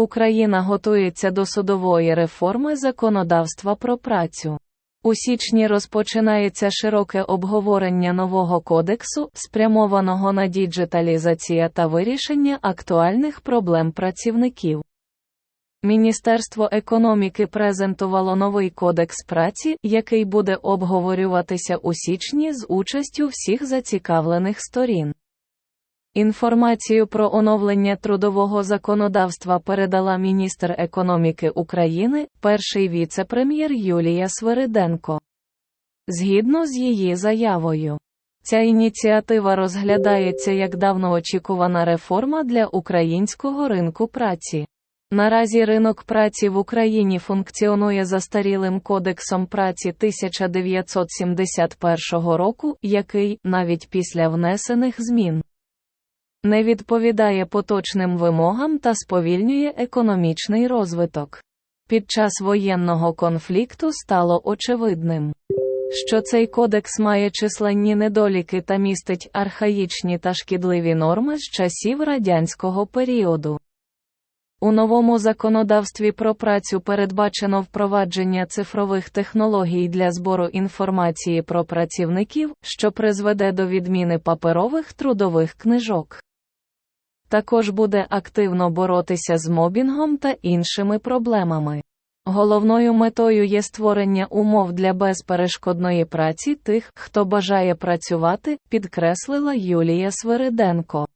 Україна готується до судової реформи законодавства про працю. У січні розпочинається широке обговорення нового кодексу, спрямованого на діджиталізація та вирішення актуальних проблем працівників. Міністерство економіки презентувало новий кодекс праці, який буде обговорюватися у січні з участю всіх зацікавлених сторін. Інформацію про оновлення трудового законодавства передала міністр економіки України, перший віце-прем'єр Юлія Свириденко. Згідно з її заявою, ця ініціатива розглядається як давно очікувана реформа для українського ринку праці. Наразі ринок праці в Україні функціонує застарілим кодексом праці 1971 року, який, навіть після внесених змін, не відповідає поточним вимогам та сповільнює економічний розвиток. Під час воєнного конфлікту стало очевидним, що цей кодекс має численні недоліки та містить архаїчні та шкідливі норми з часів радянського періоду. У новому законодавстві про працю передбачено впровадження цифрових технологій для збору інформації про працівників, що призведе до відміни паперових трудових книжок. Також буде активно боротися з мобінгом та іншими проблемами. Головною метою є створення умов для безперешкодної праці тих, хто бажає працювати, підкреслила Юлія Свириденко.